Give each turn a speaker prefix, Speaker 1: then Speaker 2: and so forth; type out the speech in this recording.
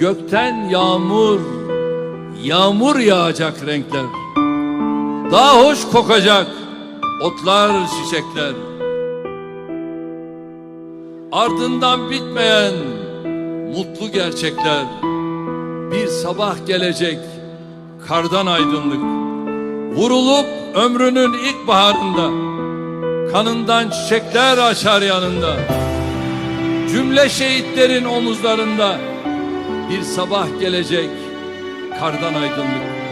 Speaker 1: Gökten yağmur, yağmur yağacak renkler. Daha hoş kokacak otlar, çiçekler. Ardından bitmeyen mutlu gerçekler. Bir sabah gelecek kardan aydınlık. Vurulup ömrünün ilk baharında kanından çiçekler açar yanında. Cümle şehitlerin omuzlarında bir sabah gelecek kardan aydınlık.